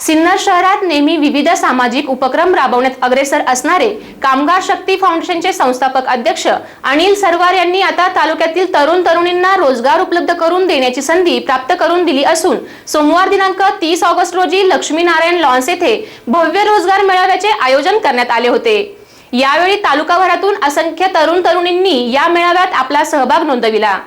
सिन्नर शहरात नेहमी विविध सामाजिक उपक्रम राबवण्यात अग्रेसर असणारे कामगार शक्ती फाउंडेशनचे संस्थापक अध्यक्ष अनिल सरवार यांनी आता तालुक्यातील तरुण तरुणींना रोजगार उपलब्ध करून देण्याची संधी प्राप्त करून दिली असून सोमवार दिनांक तीस ऑगस्ट रोजी लक्ष्मीनारायण लॉन्स येथे भव्य रोजगार मेळाव्याचे आयोजन करण्यात आले होते. यावेळी तालुकाभरातून असंख्य तरुण तरुणींनी या मेळाव्यात आपला सहभाग नोंदविला.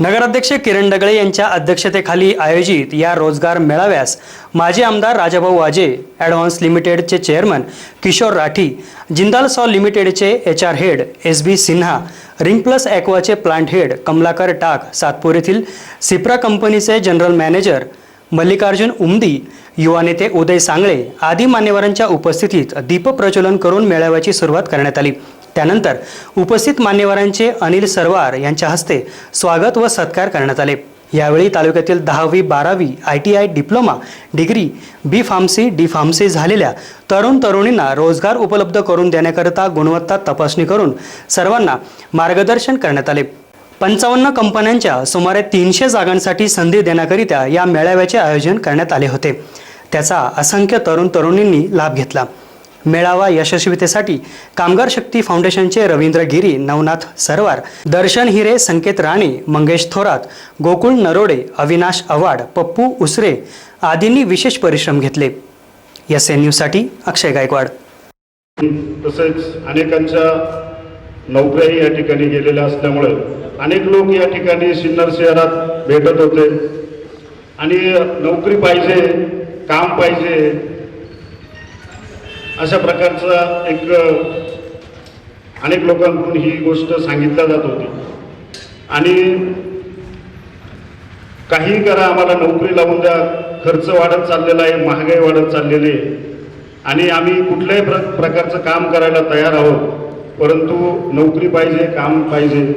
नगराध्यक्ष किरण डगळे यांच्या अध्यक्षतेखाली आयोजित या रोजगार मेळाव्यास माजी आमदार राजाभाऊ वाजे ॲडव्हान्स लिमिटेडचे चेअरमन किशोर राठी जिंदाल सॉ लिमिटेडचे H R head S B Sinha ring plus ॲक्वाचे plant head Kamalakar Tak Satpur येथील सिप्रा कंपनीचे जनरल मॅनेजर मल्लिकार्जुन उमदी युवा नेते उदय सांगळे आदी मान्यवरांच्या उपस्थितीत दीपप्रज्वलन करून मेळाव्याची सुरुवात करण्यात आली. त्यानंतर उपस्थित मान्यवरांचे अनिल सरवार यांच्या हस्ते स्वागत व सत्कार करण्यात आले. यावेळी तालुक्यातील दहावी बारावी I T I diploma degree B pharmacy D pharmacy झालेल्या तरुण तरुणींना रोजगार उपलब्ध करून देण्याकरिता गुणवत्ता तपासणी करून सर्वांना मार्गदर्शन करण्यात आले. पंचावन्न कंपन्यांच्या सुमारे तीनशे जागांसाठी संधी देण्याकरिता या मेळाव्याचे आयोजन करण्यात आले होते. त्याचा असंख्य तरुण तरुणींनी लाभ घेतला. मेळावा यशस्वीतेसाठी कामगार शक्ती फाउंडेशनचे रवींद्र गिरी नवनाथ सरवार दर्शन हिरे संकेत राणे मंगेश थोरात गोकुळ नरोडे अविनाश अवाड पप्पू उसरे आदींनी विशेष परिश्रम घेतले. एस एन न्यूजसाठी अक्षय गायकवाड. तसेच अनेकांच्या नोकऱ्याही या ठिकाणी गेलेल्या असल्यामुळे अनेक लोक या ठिकाणी सिन्नर शहरात भेटत होते. आणि नोकरी पाहिजे काम पाहिजे अशा प्रकारचा एक अनेक लोकांकडून ही गोष्ट सांगितल्या जात होती. आणि काही करा आम्हाला नोकरी लावून द्या खर्च वाढत चाललेला आहे महागाई वाढत चाललेली आहे. आणि आम्ही कुठल्याही प्र प्रकारचं काम करायला तयार आहोत परंतु नोकरी पाहिजे काम पाहिजे.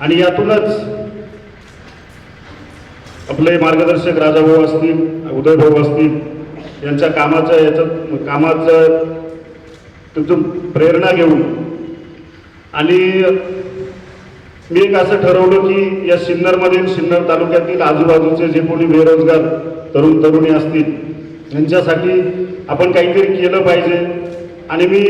आणि यातूनच आपले मार्गदर्शक राजाभाऊ असतील उदयभाऊ असतील यांच्या कामाचं याचं कामाचं तुमचं प्रेरणा घेऊन. आणि मी एक असं ठरवलं की या सिन्नरमधील सिन्नर तालुक्यातील आजूबाजूचे जे कोणी बेरोजगार तरुण तरुणी असतील यांच्यासाठी आपण काहीतरी केलं पाहिजे. आणि मी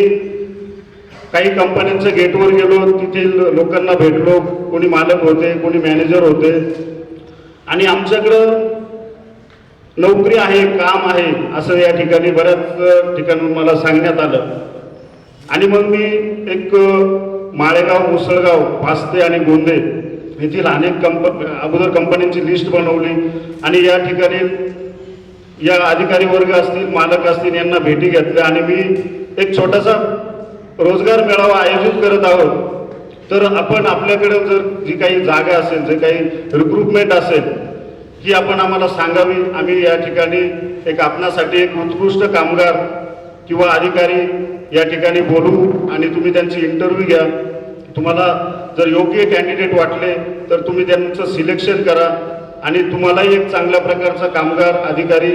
काही कंपन्यांच्या गेटवर गेलो तिथील लोकांना भेटलो कोणी मालक होते कोणी मॅनेजर होते. आणि आमच्याकडं नोकरी आहे काम आहे असं या ठिकाणी बऱ्याच ठिकाणी मला सांगण्यात आलं. आणि मग मी एक माळेगाव मुसळगाव पास्ते आणि गोंदे येथील अनेक कंप अगोदर कंपन्यांची लिस्ट बनवली. आणि या ठिकाणी या अधिकारी वर्ग असतील मालक असतील यांना भेटी घेतल्या. आणि मी एक छोटासा रोजगार मेळावा आयोजित करत आहोत. तर आपण आपल्याकडे जर जी काही जागा असेल जे काही रिक्रुटमेंट असेल ही आपण आम्हाला सांगावी आम्ही या ठिकाणी एक आपणासाठी एक उत्कृष्ट कामगार किंवा अधिकारी या ठिकाणी बोलू आणि तुम्ही त्यांची इंटरव्ह्यू घ्या. तुम्हाला जर योग्य कॅन्डिडेट वाटले तर तुम्ही त्यांचं सिलेक्शन करा आणि तुम्हालाही एक चांगल्या प्रकारचा कामगार अधिकारी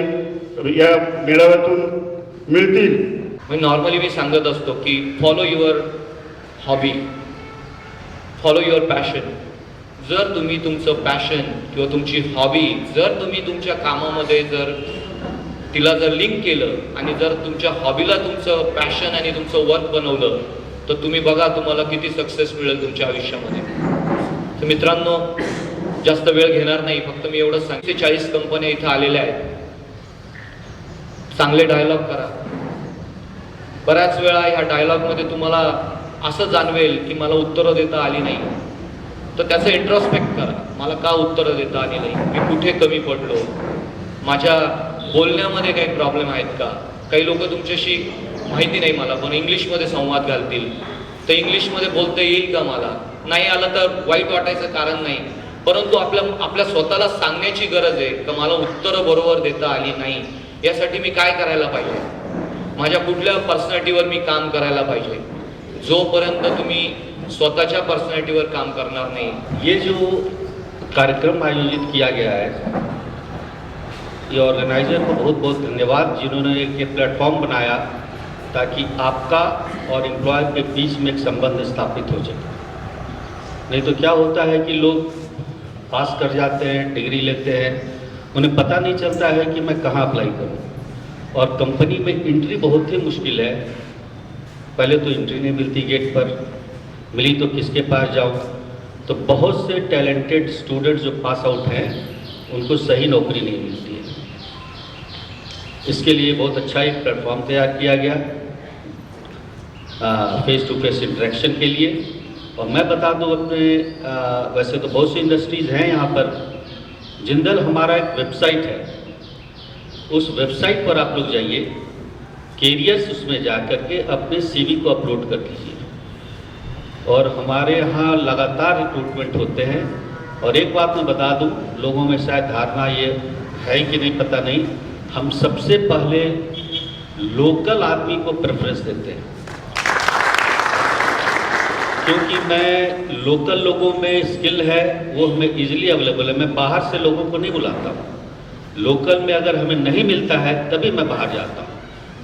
या मेळाव्यातून मिळतील. मी नॉर्मली मी सांगत असतो की follow your hobby follow your passion जर तुम्ही तुमचं पॅशन किंवा तुमची हॉबी जर तुम्ही तुमच्या कामामध्ये जर तिला जर लिंक केलं आणि जर तुमच्या हॉबीला तुमचं पॅशन आणि तुमचं वर्क बनवलं तर तुम्ही बघा तुम्हाला किती सक्सेस मिळेल तुमच्या आयुष्यामध्ये. तर मित्रांनो जास्त वेळ घेणार नाही फक्त मी एवढंच सांगते चाळीस कंपन्या इथं आलेल्या आहेत. चांगले डायलॉग करा. बऱ्याच वेळा ह्या डायलॉगमध्ये तुम्हाला असं जाणवेल की मला उत्तरं देता आली नाही. तर त्याचं इंट्रोस्पेक्ट करा. मला का उत्तरं देता आली नाही? मी कुठे कमी पडलो? माझ्या बोलण्यामध्ये काही प्रॉब्लेम आहेत का? काही लोक तुमच्याशी माहिती नाही मला पण इंग्लिशमध्ये संवाद घालतील. तर इंग्लिशमध्ये बोलता येईल का मला? नाही आलं तर वाईट वाटायचं कारण नाही. परंतु आपल्या आपल्या स्वतःला सांगण्याची गरज आहे का मला उत्तरं बरोबर देता आली नाही? यासाठी मी काय करायला पाहिजे? माझ्या कुठल्या पर्सनॅलिटीवर मी काम करायला पाहिजे? जोपर्यंत तुम्ही स्वतःच्या पर्सनॅलिटीवर काम करणार नाही. ये जो कार्यक्रम आयोजित किया गया है, ये ऑर्गेनाइजर को बहुत बहुत धन्यवाद, जिन्होंने एक ये प्लेटफॉर्म बनाया ताकि आपका और एम्प्लॉय के बीच में एक संबंध स्थापित हो सके नहीं तो क्या होता है कि लोग पास कर जाते हैं डिग्री लेते हैं, उन्हें पता नहीं चलता है कि मैं कहाँ अप्लाई करूँ। और कंपनी में एंट्री बहुत ही मुश्किल है। पहले तो एंट्री नहीं मिलती गेट पर। मिली तो किसके पास जाऊँ? तो बहुत से टैलेंटेड स्टूडेंट जो पास आउट हैं उनको सही नौकरी नहीं मिलती है। इसके लिए बहुत अच्छा एक प्लेटफॉर्म तैयार किया गया फेस टू फेस इंटरेक्शन के लिए। और मैं बता दूँ अपने आ, वैसे तो बहुत सी इंडस्ट्रीज़ हैं यहाँ पर। जिंदल हमारा एक वेबसाइट है। उस वेबसाइट पर आप लोग जाइए कैरियर्स उसमें जा कर के अपने सीवी को अपलोड कर दीजिए और हमारे यहाँ लगातार रिक्रूटमेंट होते हैं। और एक बात मैं बता दूँ, लोगों में शायद धारणा ये है कि नहीं, पता नहीं। हम सबसे पहले लोकल आदमी को प्रेफरेंस देते हैं। क्योंकि मैं लोकल लोगों में स्किल है, वो हमें इजीली अवेलेबल है। मैं बाहर से लोगों को नहीं बुलाता हूँ। लोकल में अगर हमें नहीं मिलता है, तभी मैं बाहर जाता हूँ।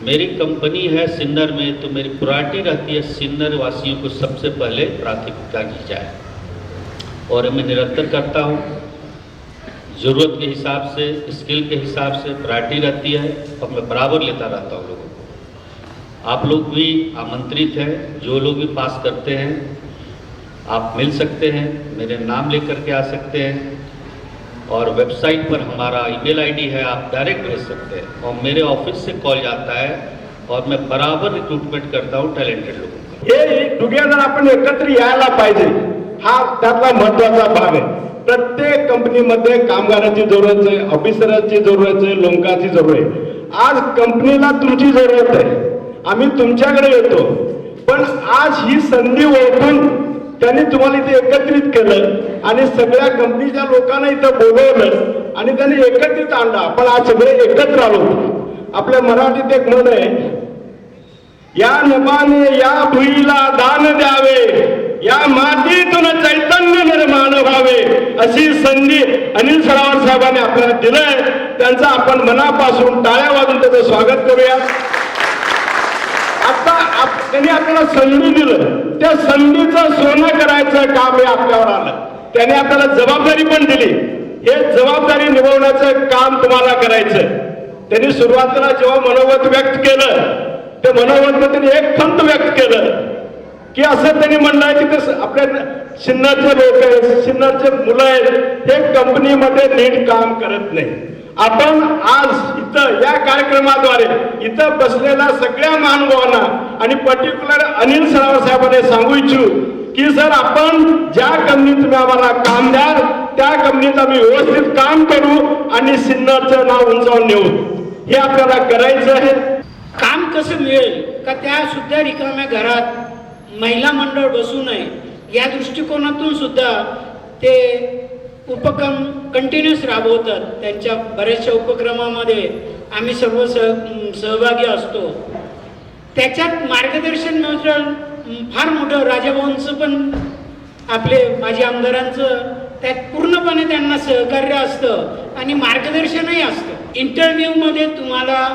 मेरी कंपनी है सिन्नर में तो मेरी प्रायोरिटी रहती है सिन्नर वासियों को सबसे पहले प्राथमिकता दी जाए। और मैं निरंतर करता हूँ। ज़रूरत के हिसाब से, स्किल के हिसाब से प्रायोरिटी रहती है और मैं बराबर लेता रहता हूँ लोगों को। आप लोग भी आमंत्रित हैं, जो लोग भी पास करते हैं, आप मिल सकते हैं, मेरे नाम लेकर के आ सकते हैं। और वेबसाइट पर हमारा ईमेल आईडी है आप डायरेक्ट भेज सकते हैं। और मेरे ऑफिस से कॉल जाता है और मैं बराबर रिक्रूटमेंट करता हूँ टैलेंटेड लोगों का। हे टुगेदर आपण एकत्र यायला पाहिजे. हा त्यातला महत्त्वाचा भाग आहे. प्रत्येक कंपनीमध्ये कामगारांची जरूरत आहे ऑफिसरांची जरूरत आहे लोकांची जरूरत आहे. आज कंपनीला तुमची जरूरत आहे. आम्ही तुमच्याकडे येतो. पण आज ही संधी ओळखून त्यांनी तुम्हाला इथे एकत्रित केलं आणि सगळ्या कंपनीच्या लोकांना इथं बोलवलं आणि त्यांनी एकत्रित आणलं. आपण आज सगळे एकत्र आलो. आपल्या मराठीत एक म्हण आहे या नमाने या भुईला दान द्यावे या मातीतून चैतन्य निर्माण व्हावे. अशी संधी अनिल सरावर साहेबांनी आपल्याला दिलंय. त्यांचं आपण मनापासून टाळ्या वाजून त्याचं स्वागत करूया. आता आप- त्यांनी आपल्याला संधी दिलं. त्या संधीचं सोनं करायचं काम हे आपल्यावर आलं. त्याने आपल्याला जबाबदारी पण दिली. हे जबाबदारी निभवण्याचं काम तुम्हाला करायचं. त्यांनी सुरुवातीला जेव्हा मनोगत व्यक्त केलं ते मनोगत त्यांनी एक खंत व्यक्त केलं. की असं त्यांनी म्हणलं की ते आपल्या सिन्नरचे लोक आहेत सिन्नरचे मुलं आहेत. हे कंपनीमध्ये नीट काम करत नाही. आपण आज इथं या कार्यक्रमाद्वारे इथं बसलेल्या सगळ्या महानुभावांना आणि पर्टिक्युलर अनिल सरावर साहेबांनी सांगू इच्छिू की सर आपण ज्या कंपनीत तुम्ही आम्हाला काम द्याल त्या कंपनीत आम्ही व्यवस्थित काम करू आणि सिन्नरचं नाव उंचावून नेऊ. हे आपल्याला करायचं आहे. काम कसं मिळेल? का त्या सुद्धा रिकाम्या घरात महिला मंडळ बसू नये? या दृष्टिकोनातून सुद्धा ते उपक्रम कंटिन्युअस राबवतात. त्यांच्या बऱ्याचशा उपक्रमामध्ये आम्ही सर्व सह सहभागी असतो. त्याच्यात मार्गदर्शन मिळतं फार मोठं. राजभवनचं पण आपले माजी आमदारांचं त्यात पूर्णपणे त्यांना सहकार्य असतं आणि मार्गदर्शनही असतं. इंटरव्ह्यूमध्ये तुम्हाला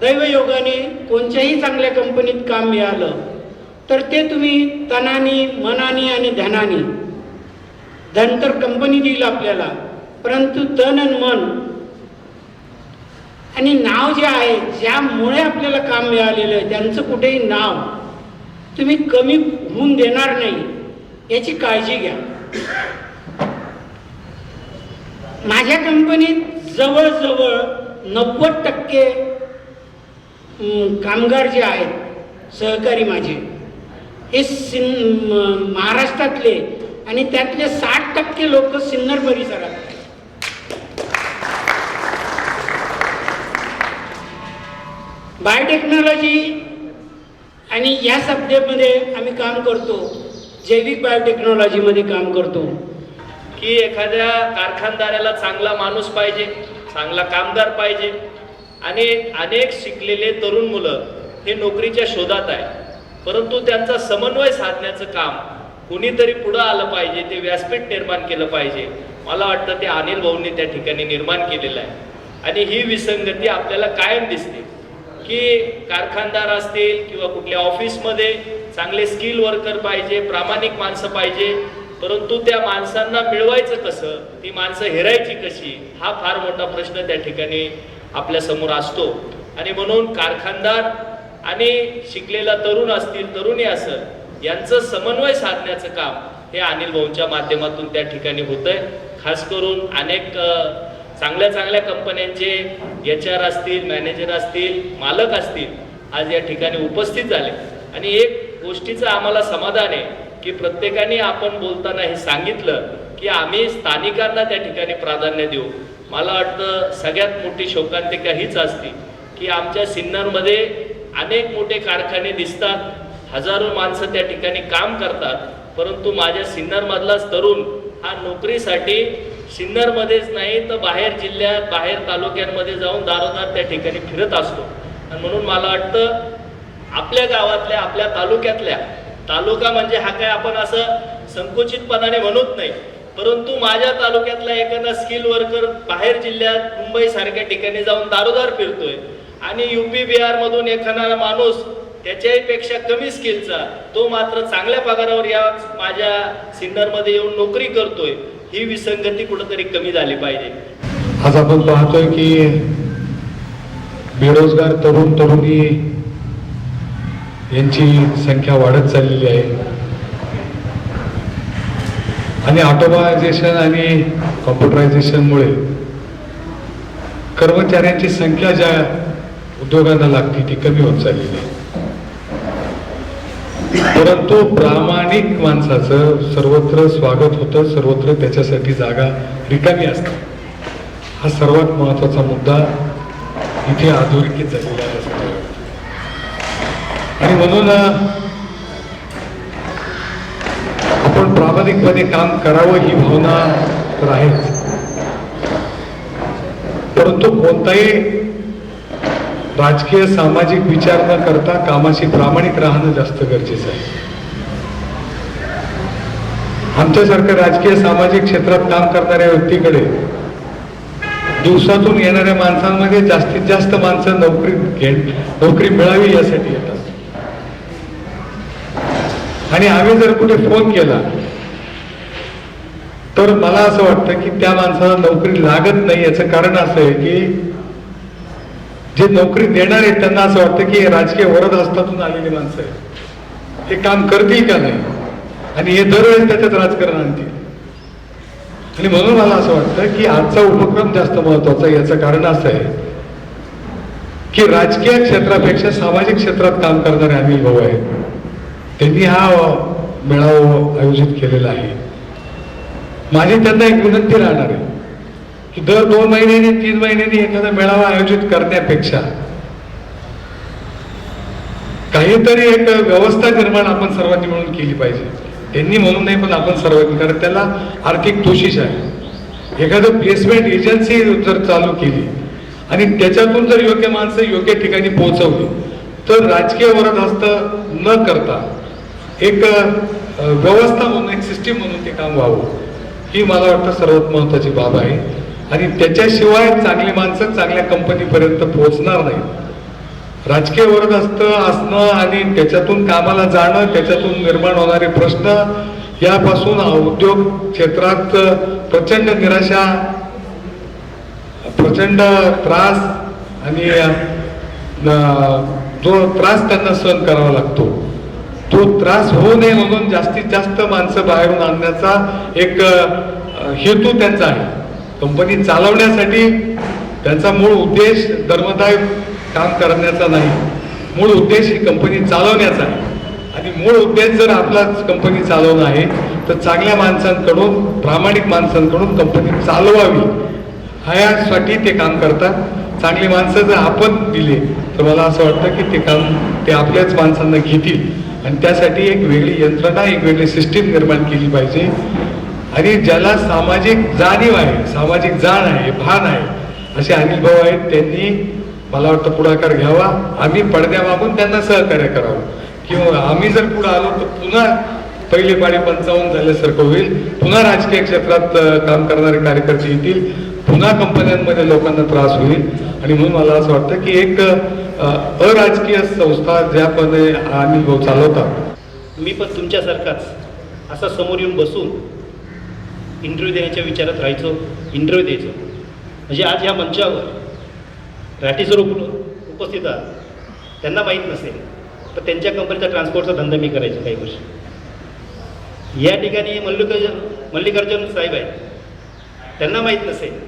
दैवयोगाने कोणत्याही चांगल्या कंपनीत काम मिळालं तर ते तुम्ही तनानी मनानी आणि धनानी धन तर कंपनी देईल आपल्याला. परंतु तन आणि मन. आणि नाव जे आहे ज्यामुळे आपल्याला काम मिळालेलं आहे त्यांचं कुठेही नाव तुम्ही कमी होऊन देणार नाही याची काळजी घ्या. माझ्या कंपनीत जवळजवळ नव्वद टक्के कामगार जे आहेत सहकारी माझे हे सिन महाराष्ट्रातले आणि त्यातले साठ टक्के लोक सिन्नर परिसरात आहेत. बायोटेक्नॉलॉजी आणि या सब्जेक्टमध्ये आम्ही काम करतो. जैविक बायोटेक्नॉलॉजीमध्ये काम करतो. की एखाद्या कारखानदाराला चांगला माणूस पाहिजे चांगला कामगार पाहिजे आणि अनेक शिकलेले तरुण मुलं हे नोकरीच्या शोधात आहे परंतु त्यांचा समन्वय साधण्याचं काम कुणीतरी पुढं आलं पाहिजे ते व्यासपीठ निर्माण केलं पाहिजे. मला वाटतं ते अनिल भाऊंनी त्या ठिकाणी निर्माण केलेलं आहे. आणि ही विसंगती आपल्याला कायम दिसते की कारखानदार असतील किंवा कुठल्या ऑफिसमध्ये चांगले स्किल वर्कर पाहिजे प्रामाणिक माणसं पाहिजे परंतु त्या माणसांना मिळवायचं कसं ती माणसं हेरायची कशी हा फार मोठा प्रश्न त्या ठिकाणी आपल्यासमोर असतो. आणि म्हणून कारखानदार आणि शिकलेला तरुण असतील तरुणी असेल यांचं समन्वय साधण्याचं काम हे अनिल भाऊंच्या माध्यमातून त्या ठिकाणी होत आहे खास करून अनेक चांगल्या चांगल्या कंपन्यांचे एच आर असतील मॅनेजर असतील मालक असतील आज या ठिकाणी उपस्थित झाले. आणि एक गोष्टीचं आम्हाला समाधान आहे की प्रत्येकाने आपण बोलताना हे सांगितलं की आम्ही स्थानिकांना त्या ठिकाणी प्राधान्य देऊ. मला वाटतं सगळ्यात मोठी शोकांतिका हीच असते की आमच्या सिन्नरमध्ये अनेक मोठे कारखाने दिसतात हजारो माणसं त्या ठिकाणी काम करतात परंतु माझ्या सिन्नरमधलाच तरुण हा नोकरीसाठी सिन्नरमध्येच नाही तर बाहेर जिल्ह्यात बाहेर तालुक्यांमध्ये जाऊन दारोदार त्या ठिकाणी फिरत असतो. आणि म्हणून मला वाटतं आपल्या गावातल्या आपल्या तालुक्यातल्या तालुका म्हणजे हा काय आपण असं संकुचितपणाने म्हणत नाही परंतु माझ्या तालुक्यातला एखादा स्किल वर्कर बाहेर जिल्ह्यात मुंबईसारख्या ठिकाणी जाऊन दारोदार फिरतोय. आणि यू पी बिहारमधून एखादा माणूस त्याच्याही पेक्षा कमी स्किलचा तो मात्र चांगल्या पगारावर या माझ्या सिन्नरमध्ये येऊन नोकरी करतोय. ही विसंगती कुठंतरी कमी झाली पाहिजे. आज आपण पाहतोय की बेरोजगार तरुण तरुणी यांची संख्या वाढत चाललेली आहे. आणि ऑटोमायझेशन आणि कॉम्प्युटरायझेशनमुळे कर्मचाऱ्यांची संख्या ज्या उद्योगांना लागते ती कमी होत चाललेली आहे. परंतु प्रामाणिक माणसाचं सर्वत्र स्वागत होतं सर्वत्र त्याच्यासाठी जागा रिकामी असते. हा सर्वात महत्त्वाचा मुद्दा इथे अधोरेखित झालेला आहे. आणि म्हणून आपण प्रामाणिकपणे काम करावं ही भावना तर आहेच. परंतु कोणताही राजकीय सामाजिक विचार न करता कामाशी प्रामाणिक राहणं जास्त गरजेचं आहे. आमच्यासारखं राजकीय सामाजिक क्षेत्रात काम करणाऱ्या व्यक्तीकडे दिवसातून येणाऱ्या माणसांमध्ये जास्तीत जास्त माणसं नोकरी घे नोकरी मिळावी यासाठी येतात. आणि आम्ही जर कुठे फोन केला तर मला असं वाटतं की त्या माणसाला नोकरी लागत नाही याचं कारण असं आहे की जे नोकरी देणार आहेत त्यांना असं वाटतं की हे राजकीय वरद हस्तातून आलेली माणसं आहेत. हे काम करतील का नाही? आणि हे दरवेळेस त्याच्यात राजकारण आणतील. आणि म्हणून मला असं वाटतं की आजचा उपक्रम जास्त महत्त्वाचा याचं कारण असं आहे की राजकीय क्षेत्रापेक्षा सामाजिक क्षेत्रात काम करणारे अनिल भाऊ आहेत. त्यांनी हा मेळावा आयोजित केलेला आहे. माझी त्यांना एक विनंती राहणार आहे. की दर दोन महिन्यांनी तीन महिन्यांनी एखादा मेळावा आयोजित करण्यापेक्षा काहीतरी एक व्यवस्था निर्माण आपण सर्वांनी मिळून केली पाहिजे. त्यांनी म्हणून नाही पण आपण सर्वांनी. कारण त्याला आर्थिक दोषीच आहे. एखादं प्लेसमेंट एजन्सी जर चालू केली आणि त्याच्यातून जर योग्य माणसं योग्य ठिकाणी पोहोचवली तर राजकीय वरदहस्त न करता एक व्यवस्था म्हणून एक सिस्टीम म्हणून ते काम व्हावं. ही मला वाटतं सर्वात महत्वाची बाब आहे. आणि त्याच्याशिवाय चांगली माणसं चांगल्या कंपनीपर्यंत पोहोचणार नाहीत. राजकीय वर्ग असतं असणं आणि त्याच्यातून कामाला जाणं त्याच्यातून निर्माण होणारे प्रश्न यापासून उद्योग क्षेत्रात प्रचंड निराशा प्रचंड त्रास आणि जो त्रास त्यांना सहन करावा लागतो. तो त्रास होऊ नये म्हणून जास्तीत जास्त माणसं बाहेरून आणण्याचा एक हेतू त्यांचा आहे. कंपनी चालवण्यासाठी त्यांचा मूळ उद्देश धर्मदाय काम करण्याचा नाही. मूळ उद्देश ही कंपनी चालवण्याचा आहे. आणि मूळ उद्देश जर आपलाच कंपनी चालवणं आहे तर चांगल्या माणसांकडून प्रामाणिक माणसांकडून कंपनी चालवावी. ह्यासाठी ते काम करतात. चांगली माणसं जर आपण दिले तर मला असं वाटतं की ते काम ते आपल्याच माणसांना घेतील. आणि त्यासाठी एक वेगळी यंत्रणा एक वेगळी सिस्टीम निर्माण केली पाहिजे. आणि ज्याला सामाजिक जाणीव आहे सामाजिक जाण आहे भान आहे असे अनिल भाऊ आहेत त्यांनी मला वाटतं पुढाकार घ्यावा. आम्ही पडद्यामागून त्यांना सहकार्य करावं. किंवा आम्ही जर पुढे आलो तर पुन्हा पहिले पाणी पंचावन्न झाल्यासारखं होईल. पुन्हा राजकीय क्षेत्रात काम करणारे कार्यकर्ते येतील. पुन्हा कंपन्यांमध्ये लोकांना त्रास होईल. आणि म्हणून मला असं वाटतं की एक अराजकीय संस्था ज्यामध्ये अनिल भाऊ चालवतात. मी पण तुमच्यासारखाच असा समोर येऊन बसून इंटरव्ह्यू देण्याच्या विचारात राहायचो इंटरव्ह्यू द्यायचो. म्हणजे आज ह्या मंचावर राठीसर उप उपस्थित आहात. त्यांना माहीत नसेल तर त्यांच्या कंपनीचा ट्रान्सपोर्टचा धंदा मी करायचो काही वर्ष. या ठिकाणी मल्लिकार्जुन मल्लिकार्जुन साहेब आहेत. त्यांना माहीत नसेल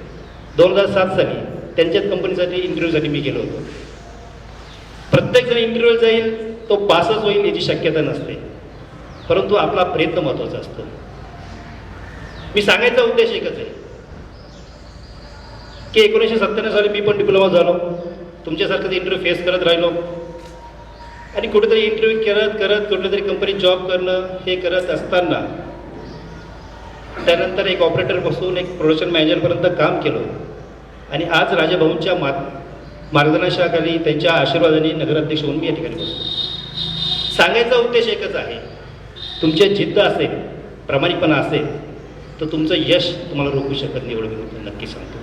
दोन हजार सात साली त्यांच्याच कंपनीसाठी इंटरव्ह्यूसाठी मी गेलो होतो. प्रत्येकजण इंटरव्ह्यू जाईल तो पासच होईल याची शक्यता नसते. परंतु आपला प्रयत्न महत्त्वाचा असतो. मी सांगायचा उद्देश एकच आहे. की एकोणीसशे सत्त्याण्णव साली मी पण डिप्लोमा झालो. तुमच्यासारखं इंटरव्ह्यू फेस करत राहिलो. आणि कुठेतरी इंटरव्ह्यू करत करत कुठेतरी कंपनीत जॉब करणं हे करत असताना त्यानंतर एक ऑपरेटरपासून एक प्रोडक्शन मॅनेजरपर्यंत काम केलं. आणि आज राजाभाऊंच्या मा मार्गदर्शनाखाली त्यांच्या आशीर्वादाने नगराध्यक्ष म्हणून मी या ठिकाणी बसतो सांगायचा उद्देश एकच आहे. तुमच्या जिद्द असेल प्रामाणिकपणा असेल तर तुमचं यश तुम्हाला रोखू शकत नाही एवढं मी तुम्हाला नक्की सांगतो.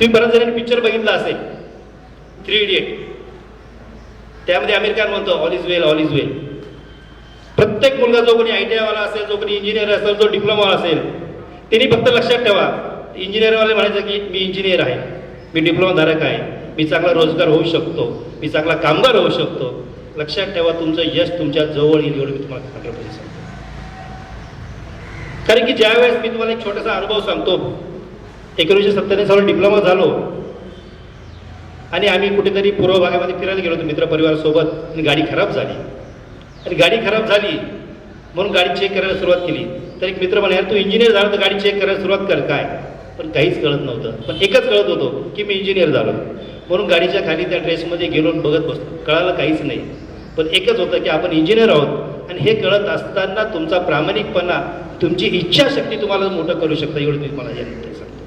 तुम्ही बऱ्याच जणांनी पिक्चर बघितला असेल. थ्री इडियट त्यामध्ये अमेरिकन म्हणतो all is well all is well प्रत्येक मुलगा जो कोणी आय टी आयवाला असेल जो कोणी इंजिनियर असेल जो डिप्लोमा असेल त्यांनी फक्त लक्षात ठेवा. इंजिनियरवाले म्हणायचं की मी इंजिनियर आहे. मी डिप्लोमाधारक आहे. मी चांगला रोजगार होऊ शकतो. मी चांगला कामगार होऊ शकतो. लक्षात ठेवा तुमचं यश तुमच्या जवळ येईल एवढं मी तुम्हाला खात्रीपणे सांगतो. कारण की ज्यावेळेस मी तुम्हाला एक छोटासा अनुभव सांगतो एकोणीसशे सत्त्याण्णव साली डिप्लोमा झालो आणि आम्ही कुठेतरी पूर्व भागामध्ये फिरायला गेलो होतो मित्रपरिवारासोबत आणि गाडी खराब झाली. आणि गाडी खराब झाली म्हणून गाडी चेक करायला सुरुवात केली. तर एक मित्र म्हणे तू इंजिनियर झाला तर गाडी चेक करायला सुरुवात कर काय? पण काहीच कळत नव्हतं. पण एकच कळत होतो की मी इंजिनियर झालो. म्हणून गाडीच्या खाली त्या ड्रेसमध्ये गेलो बघत बसतो कळायला काहीच नाही. पण एकच होतं की आपण इंजिनियर आहोत. आणि हे कळत असताना तुमचा प्रामाणिकपणा तुमची इच्छाशक्ती तुम्हाला मोठं करू शकता एवढं मी मला यानंतर सांगतो.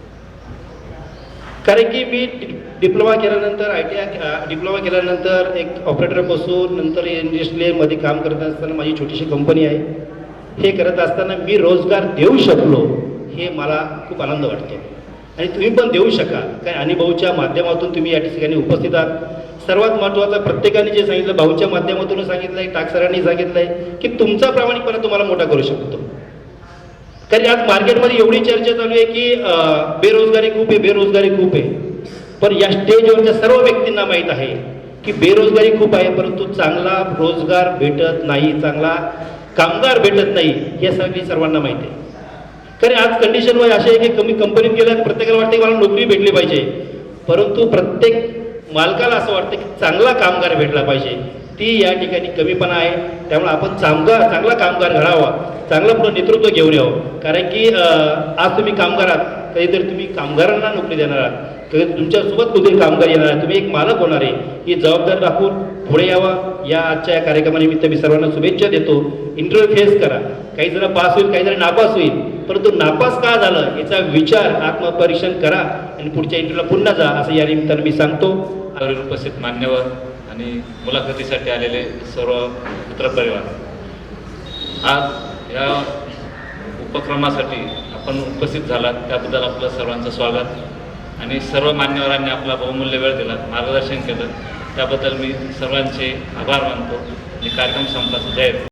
कारण की मी डिप्लोमा केल्यानंतर आय टी आय डिप्लोमा केल्यानंतर एक ऑपरेटर बसून नंतर इंडस्ट्रीमध्ये काम करत असताना माझी छोटीशी कंपनी आहे. हे करत असताना मी रोजगार देऊ शकलो हे मला खूप आनंद वाटतो. आणि तुम्ही पण देऊ शकाल कारण अनुभवच्या माध्यमातून तुम्ही या ठिकाणी उपस्थित आहात. सर्वात महत्त्वाचं प्रत्येकाने जे सांगितलं भाऊच्या माध्यमातून सांगितलं आहे टाकसरांनी सांगितलं आहे की तुमचा प्रामाणिकपणा तुम्हाला मोठा करू शकतो. कारण आज मार्केटमध्ये एवढी चर्चा चालू आहे की बेरोजगारी खूप आहे बेरोजगारी खूप आहे. पण या स्टेजवरच्या सर्व व्यक्तींना माहीत आहे की बेरोजगारी खूप आहे परंतु चांगला रोजगार भेटत नाही चांगला कामगार भेटत नाही हे सगळी सर्वांना माहिती आहे. कारण आज कंडिशन वर अशी आहे की कमी कंपनीत गेल्या प्रत्येकाला वाटते की मला नोकरी भेटली पाहिजे. परंतु प्रत्येक मालकाला असं वाटतं की चांगला कामगार भेटला पाहिजे. ती या ठिकाणी कमीपणा आहे. त्यामुळे आपण चांगला चांगला कामगार घडावा. चांगलं पुढं नेतृत्व घेऊन यावं. कारण की आज तुम्ही कामगार आहात. कधीतरी तुम्ही कामगारांना नोकरी देणार आहात. तुमच्यासोबत कुठे कामगार येणार? आहे तुम्ही एक मालक होणार आहे. ही जबाबदारी राखून पुढे यावा. या आजच्या या कार्यक्रमानिमित्त मी सर्वांना शुभेच्छा देतो. इंटरव्ह्यू फेस करा. काही जण पास होईल काही जण नापास होईल. परंतु नापास का झालं याचा विचार आत्मपरीक्षण करा आणि पुढच्या इंटरव्ह्यूला पुन्हा जा असं या निमित्तानं मी सांगतो. उपस्थित मान्यवर आणि मुलाखतीसाठी आलेले सर्व मित्रपरिवार आज या उपक्रमासाठी आपण उपस्थित झालात. त्याबद्दल आपलं सर्वांचं स्वागत. आणि सर्व मान्यवरांनी आपला बहुमूल्य वेळ दिला मार्गदर्शन केलं. त्याबद्दल मी सर्वांचे आभार मानतो आणि कार्यक्रम संपला. जय